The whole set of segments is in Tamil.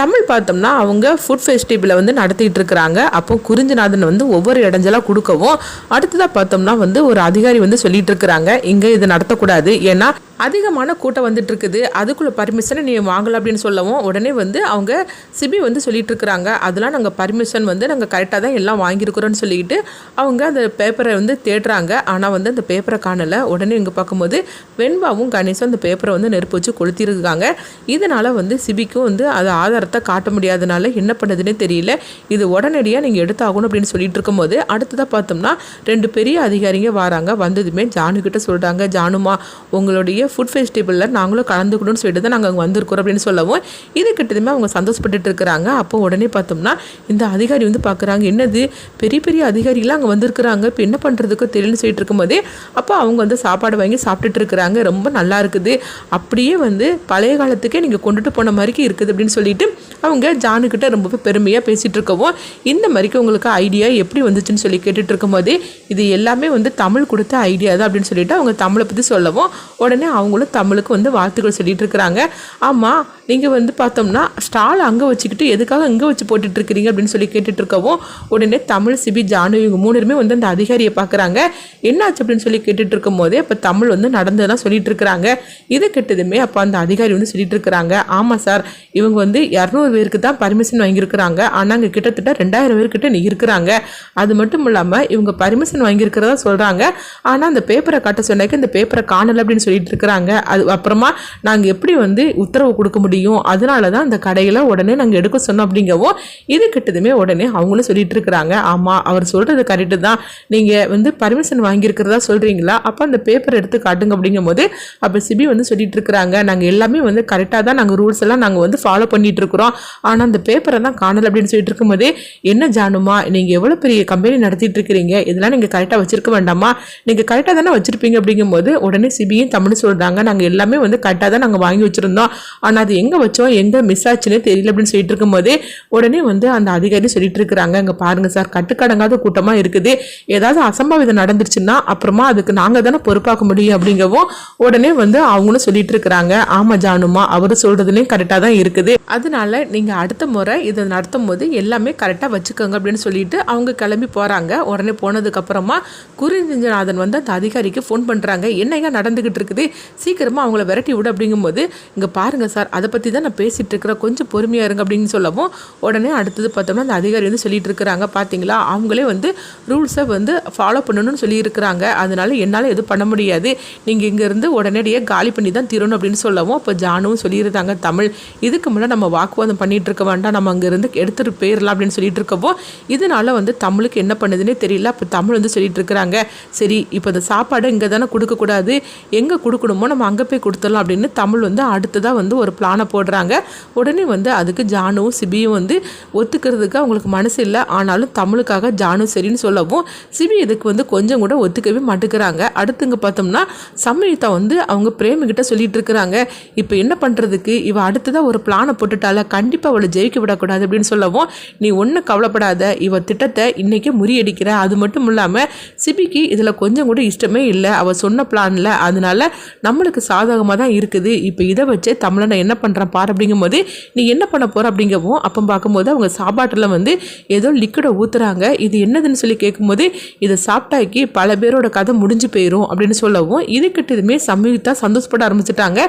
தமிழ் பார்த்தோம்னா அவங்க ஃபுட் ஃபெஸ்டிவலை வந்து நடத்திட்டு இருக்கிறாங்க. அப்போ குறிஞ்சிநாதன் வந்து ஒவ்வொரு இடைஞ்சலாக கொடுக்கவும் அடுத்ததாக பார்த்தோம்னா வந்து ஒரு அதிகாரி வந்து சொல்லிட்டு இருக்கிறாங்க. இங்கே இது நடத்தக்கூடாது. ஏன்னா அதிகமான கூட்டம் வந்துட்டு இருக்குது. அதுக்குள்ள பர்மிஷனை நீ வாங்கலாம் அப்படின்னு சொல்லவும் உடனே வந்து அவங்க சிபி வந்து சொல்லிட்டு இருக்கிறாங்க. அதெல்லாம் நாங்கள் பர்மிஷன் வந்து நாங்கள் கரெக்டாக தான் எல்லாம் வாங்கியிருக்கிறோன்னு சொல்லிட்டு அவங்க அந்த பேப்பரை வந்து தேடுறாங்க. ஆனால் வந்து அந்த பேப்பரை காணலை. உடனே இங்கே பார்க்கும்போது வெண்பாவும் கணேசும் அந்த பேப்பரை வந்து நெருப்பு வச்சு கொளுத்திருக்காங்க இதனால் வந்து சிபிக்கும் வந்து அது ஆதாரத்தை காட்ட முடியாதனால என்ன பண்ணுறதுன்னே தெரியல. இது உடனடியாக நீங்கள் எடுத்தாகணும் அப்படின்னு சொல்லிட்டு இருக்கும்போது அடுத்ததாக பார்த்தோம்னா ரெண்டு பெரிய அதிகாரிங்க வராங்க. வந்ததுமே ஜானுக்கிட்ட சொல்கிறாங்க ஜானுமா உங்களுடைய ஃபுட் ஃபெஸ்டிவலில் நாங்களும் கலந்துக்கணும்னு சொல்லிட்டு தான் நாங்கள் அங்கே வந்திருக்கிறோம் அப்படின்னு சொல்லவும் இது கிட்டதுமே அவங்க சந்தோஷப்பட்டுட்டு இருக்கிறாங்க. அப்போ உடனே பார்த்தோம்னா இந்த அதிகாரி வந்து பார்க்குறாங்க என்னது? பெரிய பெரிய அதிகாரிலாம் அங்கே வந்திருக்கிறாங்க. இப்போ என்ன பண்ணுறதுக்கோ தெரியலன்னு சொல்லிட்டு இருக்கும்போதே அப்போ அவங்க வந்து சாப்பாடு வாங்கி சாப்பிட்டுட்டு இருக்கிறாங்க. ரொம்ப நல்லா இருக்குது. அப்படியே வந்து பழைய காலத்துக்கே நீங்கள் கொண்டுட்டு போன மாதிரிக்கு இருக்குது அப்படின்னு சொல்லிட்டு அவங்க ஜானுக்கிட்ட ரொம்பவே பெருமையாக பேசிகிட்டு இருக்கவும் இந்த மாதிரிக்கு உங்களுக்கு ஐடியா எப்படி வந்துச்சுன்னு சொல்லி கேட்டுட்டு இருக்கும்போதே இது எல்லாமே வந்து தமிழ் கொடுத்த ஐடியா தான் அப்படின்னு சொல்லிட்டு அவங்க தமிழை பற்றி சொல்லவும் உடனே அவங்களும் தமிழுக்கு வந்து வாழ்த்துக்கள் சொல்லிட்டு இருக்கிறாங்க. ஆமாம் நீங்கள் வந்து பார்த்தோம்னா ஸ்டால் அங்கே வச்சுக்கிட்டு எதுக்காக இங்கே வச்சு போட்டுட்ருக்கிறீங்க அப்படின்னு சொல்லி கேட்டுட்ருக்கவும் உடனே தமிழ் சிபி ஜானு இவங்க மூணுமே வந்து அந்த அதிகாரியை பார்க்குறாங்க. என்னாச்சு அப்படின்னு சொல்லி கேட்டுட்டு இருக்கும் போதே இப்போ தமிழ் வந்து நடந்ததெல்லாம் சொல்லிட்டு இருக்கிறாங்க கெட்டதுமே அப்போ அந்த அதிகாரி வந்து சொல்லிட்டு இருக்கிறாங்க ஆமாம் சார் இவங்க வந்து இரநூறு பேருக்கு தான் பர்மிஷன் வாங்கியிருக்கிறாங்க. ஆனால் அங்கே கிட்டத்தட்ட ரெண்டாயிரம் பேர்கிட்ட நீ இருக்கிறாங்க. அது மட்டும் இல்லாமல் இவங்க பர்மிஷன் வாங்கியிருக்கிறதா சொல்கிறாங்க ஆனால் அந்த பேப்பரை காட்ட சொன்னாக்க இந்த பேப்பரை காணலை அப்படின்னு சொல்லிட்டு இருக்கிறாங்க அது அப்புறமா நாங்கள் எப்படி வந்து உத்தரவு கொடுக்க முடியும்? அதனால தான் அந்த கடையில் உடனே நாங்கள் எடுக்க சொன்னோம் அப்படிங்கவும் இது கிட்டதுமே உடனே அவங்களும் சொல்லிட்டு இருக்கிறாங்க. ஆமாம் அவர் சொல்கிறது கரெக்டு தான். நீங்கள் வந்து பர்மிஷன் வாங்கியிருக்கிறதா சொல்கிறீங்களா அப்போ அந்த பேப்பர் எடுத்து காட்டுங்க அப்படிங்கும்போது அப்போ சிபி வந்து சொல்லிட்டு இருக்கிறாங்க. நாங்கள் எல்லாமே வந்து கரெக்டாக தான் நாங்கள் ரூல்ஸ் எல்லாம் நாங்கள் வந்து ஃபாலோ பண்ணிட்டு இருக்கிறோம். ஆனால் அந்த பேப்பரை தான் காணலை அப்படின்னு சொல்லிட்டு இருக்கும்போதே என்ன ஜானுமா நீங்கள் எவ்வளோ பெரிய கம்பெனி நடத்திட்டு இருக்கிறீங்க? இதெல்லாம் நீங்கள் கரெக்டாக வச்சிருக்க வேண்டாமா? நீங்கள் கரெக்டாக தானே வச்சிருப்பீங்க அப்படிங்கும்போது உடனே சிபியும் தமிழ் சொல்கிறாங்க நாங்கள் எல்லாமே வந்து கரெக்டாக தான் நாங்கள் வாங்கி வச்சுருந்தோம். ஆனால் அது எங்கே வச்சோம்? எங்கே மிஸ் ஆச்சுன்னே தெரியல அப்படின்னு சொல்லிட்டு இருக்கும்போதே உடனே வந்து அந்த அதிகாரி சொல்லிட்டு இருக்கிறாங்க. இங்கே பாருங்க சார் கட்டுக்கடங்காத கூட்டமாக இருக்குது. ஏதாவது அசம்பாவிதம் நடந்துருச்சுன்னா அப்புறமா அதுக்கு நாங்கள் தானே பொறுப்பாக்க முடியும் அப்படிங்கவும் உடனே வந்து அவங்களும் சொல்லிட்டு இருக்கிறாங்க. ஆமாம் ஜானுமா அவர் சொல்கிறதுலேயும் கரெக்டாக தான் இருக்குது. அதனால நீங்கள் அடுத்த முறை இதை நடத்தும் போது எல்லாமே கரெக்டாக வச்சுக்கோங்க அப்படின்னு சொல்லிட்டு அவங்க கிளம்பி போகிறாங்க உடனே போனதுக்கப்புறமா குறிஞ்சநாதன் வந்து அந்த அதிகாரிக்கு ஃபோன் பண்ணுறாங்க என்னங்க நடந்துக்கிட்டு இருக்குது? சீக்கிரமாக அவங்கள விரட்டி விடு அப்படிங்கும்போது இங்கே பாருங்கள் சார் அதை பற்றி தான் நான் பேசிகிட்டு இருக்கிறேன் கொஞ்சம் பொறுமையாக இருங்க அப்படின்னு சொல்லவும் உடனே அடுத்தது பார்த்தோம்னா அந்த அதிகாரி வந்து சொல்லிட்டு இருக்கிறாங்க பார்த்தீங்களா அவங்களே வந்து ரூல்ஸை வந்து ஃபாலோ பண்ணணும்னு சொல்லியிருக்கிறாங்க. அதனால என்னால் எதுவும் பண்ண முடியாது. நீங்கள் இங்கேருந்து உடனடியாக காலி பண்ணி தான் தீரணும் அப்படின்னு சொல்லவும் இப்போ ஜானுவும் சொல்லியிருந்தாங்க. தமிழ் இதுக்கு முன்னாடி நம்ம வாக்குவாதம் பண்ணிகிட்ருக்க இருக்க வேண்டாம். நம்ம அங்கேருந்து எடுத்துகிட்டு போயிடலாம் அப்படின்னு சொல்லிட்டு இருக்கவோ இதனால வந்து தமிழுக்கு என்ன பண்ணுதுன்னே தெரியல. அப்போ தமிழ் வந்து சொல்லிட்டு இருக்கிறாங்க சரி இப்போ இந்த சாப்பாடு இங்கே தானே கொடுக்கக்கூடாது. எங்கே கொடுக்கணுமோ நம்ம அங்கே போய் கொடுத்துடலாம் அப்படின்னு தமிழ் வந்து அடுத்ததாக வந்து ஒரு பிளானை போடுறாங்க. உடனே வந்து அதுக்கு ஜானுவும் சிபியும் வந்து ஒத்துக்கிறதுக்கு அவங்களுக்கு மனசு இல்லை. ஆனாலும் தமிழுக்காக ஜானு சரின்னு சொல்லவும் சிபி இதுக்கு வந்து கொஞ்சம் கூட ஒத்துக்கவே மாட்டேங்கிறாங்க. அடுத்துங்க பார்த்தோம்னா சம்யுக்தா வந்து அவங்க பிரேமிகிட்ட சொல்லிட்டு இருக்கிறாங்க. இப்போ என்ன பண்ணுறதுக்கு இவ அடுத்ததாக ஒரு பிளானை போட்டுட்டால. கண்டிப்பாக அவளை ஜெயிக்க விடக்கூடாது அப்படின்னு சொல்லவும் நீ ஒன்றும் கவலைப்படாத. இவ திட்டத்தை இன்றைக்கே முறியடிக்கிற. அது மட்டும் இல்லாமல் சிபிக்கு இதில் கொஞ்சம் கூட இஷ்டமே இல்லை. அவள் சொன்ன பிளானில் அதனால நம்மளுக்கு சாதகமாக தான் இருக்குது. இப்போ இதை வச்சே தமிழனை என்ன என்ன பண்ணுறேன் பார் அப்படிங்கும்போது நீ என்ன பண்ண போகிற அப்படிங்கவும் அப்போ பார்க்கும்போது அவங்க சாப்பாட்டில் வந்து ஏதோ லிக்விடை ஊற்றுறாங்க இது என்னதுன்னு சொல்லி கேட்கும்போது இதை சாப்பிட்டாக்கி பல பேரோட கதை முடிஞ்சு போயிடும் அப்படின்னு சொல்லவும் இது கிட்டதுமே சம்யுக்தா சந்தோஷப்பட ஆரம்பிச்சிட்டாங்க.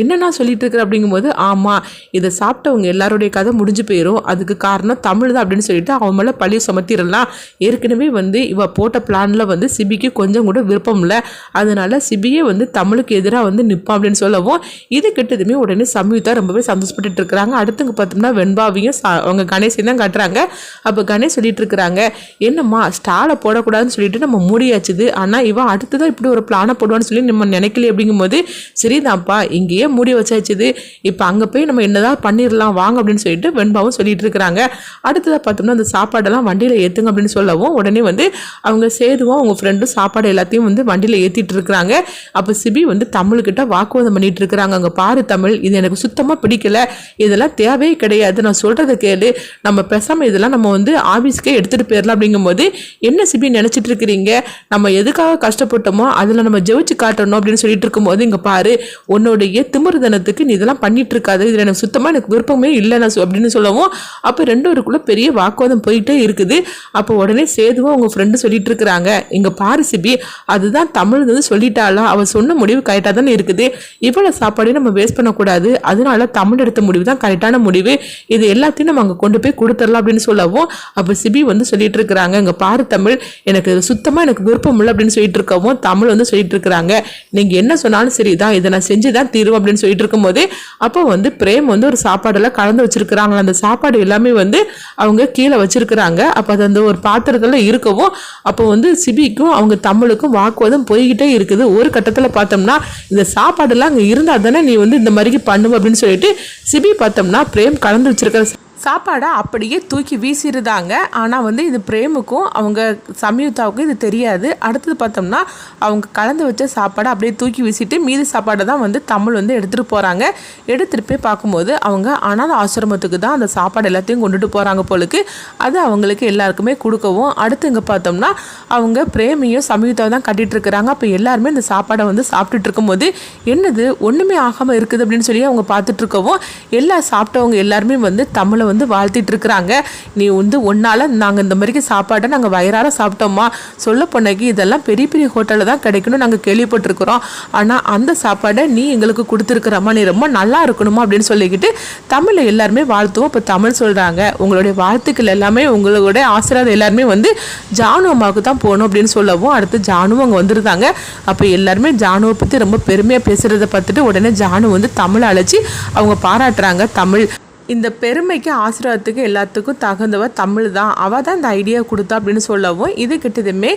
என்னென்னா சொல்லிட்டு இருக்கிற அப்படிங்கும்போது ஆமாம் இதை சாப்பிட்டவங்க எல்லாருடைய கதை முடிஞ்சு போயிடும் அதுக்கு காரணம் தமிழ் தான் அப்படின்னு சொல்லிட்டு அவன் மேலே பழி சுமத்திடலாம். ஏற்கனவே வந்து இவ போட்ட பிளானில் வந்து சிபிக்கு கொஞ்சம் கூட விருப்பம் இல்லை. அதனால சிபியே வந்து தமிழுக்கு எதிராக வந்து நிற்பான் அப்படின்னு சொல்லவும் இது கிட்டதுமே உடனே சம்யுக்தா ரொம்பவே சந்தோஷப்பட்டுட்டு இருக்கிறாங்க. அடுத்துங்க பார்த்தோம்னா வெண்பாவையும் சா- அவங்க கணேசையும் தான் காட்டுறாங்க. அப்போ கணேஷ் சொல்லிட்டு இருக்கிறாங்க என்னம்மா ஸ்டாலை போடக்கூடாதுன்னு சொல்லிட்டு நம்ம மூடியாச்சுது. ஆனால் இவன் அடுத்ததான் இப்படி ஒரு பிளானை போடுவான்னு சொல்லி நம்ம நினைக்கல அப்படிங்கும்போது சரிதான்ப்பா இங்கேயே மூடி வச்சாச்சுது. இப்போ அங்கே போய் நம்ம என்னதான் பண்ணிடலாம் வாங்க. அப்படின்னு சொல்லிட்டு வெண்பாவும் சொல்லிட்டு இருக்கிறாங்க. அடுத்ததாக பார்த்தோம்னா அந்த சாப்பாடெல்லாம் வண்டியில் ஏற்றுங்க அப்படின்னு சொல்லவும் உடனே வந்து அவங்க சேதுவும் அவங்க ஃப்ரெண்டும் சாப்பாடு எல்லாத்தையும் வந்து வண்டியில் ஏற்றிட்டு இருக்கிறாங்க. அப்போ சிபி வந்து தமிழ்கிட்ட வாக்குவாதம் பண்ணிட்டு இருக்கிறாங்க. அங்கே பாரு தமிழ் இது எனக்கு சுத்தமாக சுத்தமாக பிடிக்கல. இதெல்லாம் தேவையே கிடையாது. நான் சொல்கிறத கேளு. நம்ம பேசாமல் இதெல்லாம் நம்ம வந்து ஆஃபீஸ்க்கே எடுத்துகிட்டு போயிடலாம் அப்படிங்கும்போது என்ன சிபி நினச்சிட்டு இருக்கிறீங்க? நம்ம எதுக்காக கஷ்டப்பட்டோமோ அதில் நம்ம ஜெயிச்சு காட்டணும் அப்படின்னு சொல்லிட்டு இருக்கும்போது இங்கே பாரு உன்னுடைய திமிருதனத்துக்கு நீ இதெல்லாம் பண்ணிட்டு இருக்காது. இதில் எனக்கு சுத்தமாக எனக்கு விருப்பமே இல்லை. நான் அப்படின்னு சொல்லவும் அப்போ ரெண்டு பெரிய வாக்குவாதம் போயிட்டே இருக்குது. அப்போ உடனே சேதுவும் அவங்க ஃப்ரெண்டு சொல்லிட்டு இருக்கிறாங்க. இங்கே பாரு சிபி அதுதான் தமிழ் வந்து சொல்லிட்டாலும் அவள் சொன்ன முடிவு கரெக்டாக தானே இருக்குது. இவ்வளோ சாப்பாடையும் நம்ம வேஸ்ட் பண்ணக்கூடாது. அது அதனால தமிழ் எடுத்த முடிவு தான் கரெக்டான முடிவு. இது எல்லாத்தையும் நம்ம அங்கே கொண்டு போய் கொடுத்துடலாம் அப்படின்னு சொல்லவும் அப்போ சிபி வந்து சொல்லிட்டு இருக்கிறாங்க இங்கே பாரு தமிழ் எனக்கு சுத்தமாக எனக்கு விருப்பம் இல்லை அப்படின்னு சொல்லிட்டு இருக்கவும் தமிழ் வந்து சொல்லிட்டு இருக்கிறாங்க. நீங்கள் என்ன சொன்னாலும் சரி தான் இதை நான் செஞ்சு தான் தீருவோம் அப்படின்னு சொல்லிட்டு இருக்கும்போது அப்போ வந்து பிரேம் வந்து ஒரு சாப்பாடெல்லாம் கலந்து வச்சிருக்கிறாங்க. அந்த சாப்பாடு எல்லாமே வந்து அவங்க கீழே வச்சிருக்கிறாங்க. அப்போ அது அந்த ஒரு பாத்திரத்தில் இருக்கவும் அப்போ வந்து சிபிக்கும் அவங்க தமிழுக்கும் வாக்குவாதம் போய்கிட்டே இருக்குது. ஒரு கட்டத்தில் பார்த்தோம்னா இந்த சாப்பாடெல்லாம் அங்கே இருந்தால் தானே நீ வந்து இந்த மாதிரி பண்ணுவ அப்படின்னு சொல்லிட்டு சிபி பார்த்தோம்னா பிரேம் கலந்து வச்சிருக்கிற சாப்பாடை அப்படியே தூக்கி வீசிடுதாங்க. ஆனால் வந்து இது பிரேமுக்கும் அவங்க சம்யுக்தாவுக்கும் இது தெரியாது. அடுத்தது பார்த்தோம்னா அவங்க கலந்து வச்ச சாப்பாடை அப்படியே தூக்கி வீசிட்டு மீதி சாப்பாடை தான் வந்து தமிழ் வந்து எடுத்துகிட்டு போகிறாங்க எடுத்துகிட்டு போய் பார்க்கும்போது அவங்க அனாத ஆசிரமத்துக்கு தான் அந்த சாப்பாடு எல்லாத்தையும் கொண்டுட்டு போகிறாங்க போலுக்கு. அது அவங்களுக்கு எல்லாருக்குமே கொடுக்கவும் அடுத்து இங்கே பார்த்தோம்னா அவங்க பிரேமியும் சம்யுக்தாவும் தான் கட்டிகிட்டு இருக்கிறாங்க. அப்போ எல்லாருமே இந்த சாப்பாடை வந்து சாப்பிட்டுட்டு இருக்கும்போது என்னது ஒன்றுமே ஆகாமல் இருக்குது அப்படின்னு சொல்லி அவங்க பார்த்துட்டு இருக்கவும் எல்லா சாப்பிட்டவங்க எல்லாருமே வந்து தமிழை வந்து வாழ்த்திட்டு இருக்கிறாங்க நீ வந்து ஒன்னால நாங்கள் இந்த மாதிரிக்கு சாப்பாடை நாங்கள் வயிறார சாப்பிட்டோமா? சொல்ல போனக்கு இதெல்லாம் பெரிய பெரிய ஹோட்டலில் தான் கிடைக்கணும் நாங்கள் கேள்விப்பட்டிருக்கிறோம். ஆனால் அந்த சாப்பாடை நீ எங்களுக்கு கொடுத்துருக்குறம்மா நீ ரொம்ப நல்லா இருக்கணுமா? அப்படின்னு சொல்லிக்கிட்டு தமிழை எல்லாருமே வாழ்த்துவோம். இப்போ தமிழ் சொல்கிறாங்க உங்களுடைய வாழ்த்துக்கள் எல்லாமே உங்களுடைய ஆசிரியர் எல்லாருமே வந்து ஜானு அம்மாவுக்கு தான் போகணும் அப்படின்னு சொல்லவும் அடுத்து ஜானுவும் அங்கே வந்துருந்தாங்க. அப்போ எல்லாருமே ஜானுவை பற்றி ரொம்ப பெருமையாக பேசுகிறத பார்த்துட்டு உடனே ஜானு வந்து தமிழை அழைச்சி அவங்க பாராட்டுறாங்க தமிழ். இந்த பெருமைக்கு ஆசீர்வாதத்துக்கு எல்லாத்துக்கும் தகுந்தவ தமிழ் தான். அவள் தான் இந்த ஐடியா கொடுத்தா அப்படின்னு சொல்லவும் இது கிட்டதுமே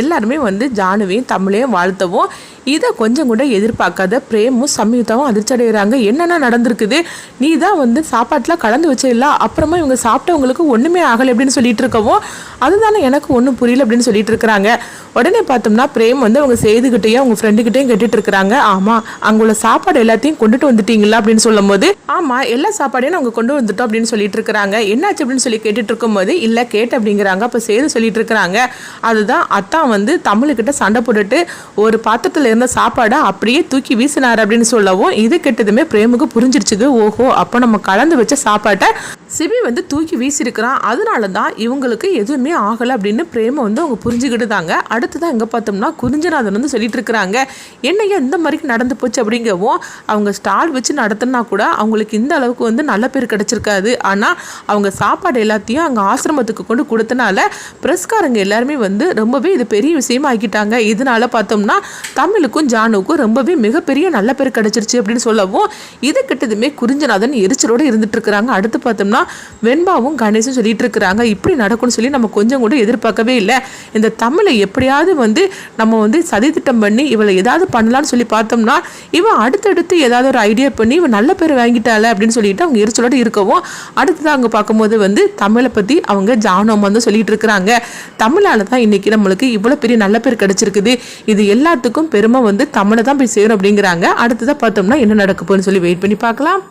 எல்லாருமே வந்து ஜானுவையும் தமிழையும் வாழ்த்தவும் இதை கொஞ்சம் கூட எதிர்பார்க்காத பிரேமும் சம்யுக்தாவும் அதிர்ச்சி அடைகிறாங்க. என்னென்ன நடந்திருக்குது? நீ தான் வந்து சாப்பாட்டில் கலந்து வச்சிடல அப்புறமா இவங்க சாப்பிட்டவங்களுக்கு ஒன்றுமே ஆகலை அப்படின்னு சொல்லிட்டு இருக்கவும் அதுதானே எனக்கு ஒன்றும் புரியல அப்படின்னு சொல்லிட்டு இருக்கிறாங்க. உடனே பார்த்தோம்னா பிரேம் வந்து அவங்க செய்துகிட்டேயும் அவங்க ஃப்ரெண்டுகிட்டையும் கேட்டுட்டு இருக்கிறாங்க ஆமாம் அங்கே உள்ள சாப்பாடு எல்லாத்தையும் கொண்டுட்டு வந்துட்டீங்களா அப்படின்னு சொல்லும் போது ஆமாம் எல்லா சாப்பாடையும் நாங்கள் கொண்டு வந்துட்டோம் அப்படின்னு சொல்லிட்டு இருக்கிறாங்க என்னாச்சு அப்படின்னு சொல்லி கேட்டுட்டு இருக்கும்போது இல்லை கேட்டு அப்படிங்கிறாங்க. அப்போ செய்து சொல்லிட்டு இருக்கிறாங்க அதுதான் அத்தான் வந்து தமிழுக்கிட்ட சண்டை போட்டுட்டு ஒரு பாத்திரத்தில் இருந்த சாப்பாடை அப்படியே தூக்கி வீசினார் அப்படின்னு சொல்லவும் இது கெட்டதுமே பிரேமுக்கு புரிஞ்சிருச்சுது. ஓஹோ அப்போ நம்ம கலந்து வச்ச சாப்பாட்டை சிபி வந்து தூக்கி வீசியிருக்கிறான். அதனால தான் இவங்களுக்கு எதுவுமே ஆகலை அப்படின்னு பிரேம வந்து அவங்க புரிஞ்சுக்கிட்டுதாங்க. அடுத்ததான் எங்கே பார்த்தோம்னா குறிஞ்சநாதன் வந்து சொல்லிட்டு இருக்கிறாங்க என்னையா இந்த மாதிரி நடந்து போச்சு அப்படிங்கவும் அவங்க ஸ்டால் வச்சு நடத்தினா கூட அவங்களுக்கு இந்த அளவுக்கு வந்து நல்ல பேர் கிடைச்சிருக்காது. ஆனால் அவங்க சாப்பாடு எல்லாத்தையும் அங்கே ஆசிரமத்துக்கு கொண்டு கொடுத்தனால பிரஸ்காரங்க எல்லாருமே வந்து ரொம்பவே இது பெரிய விஷயமா ஆக்கிட்டாங்க. இதனால பார்த்தோம்னா தமிழுக்கும் ஜானுக்கும் ரொம்பவே மிகப்பெரிய நல்ல பேர் கிடச்சிருச்சு அப்படின்னு சொல்லவும் இது கிட்டதுமே குறிஞ்சநாதன் எரிச்சலோடு இருந்துட்டு இருக்கிறாங்க அடுத்து பார்த்தோம்னா வெண்பாவும் கணேசும் சொல்லிட்டு இருக்கிறாங்க இப்படி நடக்கும்னு சொல்லி நம்ம கொஞ்சம் கூட எதிர்பார்க்கவே இல்லை. இந்த தமிழை எப்படியாவது வந்து நம்ம வந்து சதித்திட்டம் பண்ணி இவளை ஏதாவது பண்ணலாம்னு சொல்லி பார்த்தோம்னா இவன் அடுத்தடுத்து ஏதாவது ஒரு ஐடியா பண்ணி இவன் நல்ல பேர் வாங்கிட்டால அப்படின்னு சொல்லிட்டு அவங்க எரிச்சலோடு இருக்கவும் அடுத்ததாக அவங்க பார்க்கும்போது வந்து தமிழை பற்றி அவங்க ஜானம் வந்து சொல்லிட்டு இருக்கிறாங்க. தமிழால தான் இன்னைக்கு நம்மளுக்கு இவ்வளோ பெரிய நல்ல பேர் கிடைச்சிருக்குது. இது எல்லாத்துக்கும் பெருமை வந்து தமிழை தான் போய் சேரும் அப்படிங்கிறாங்க. அடுத்ததாக பார்த்தோம்னா என்ன நடக்க போகுதுன்னு சொல்லி வெயிட் பண்ணி பார்க்கலாம்.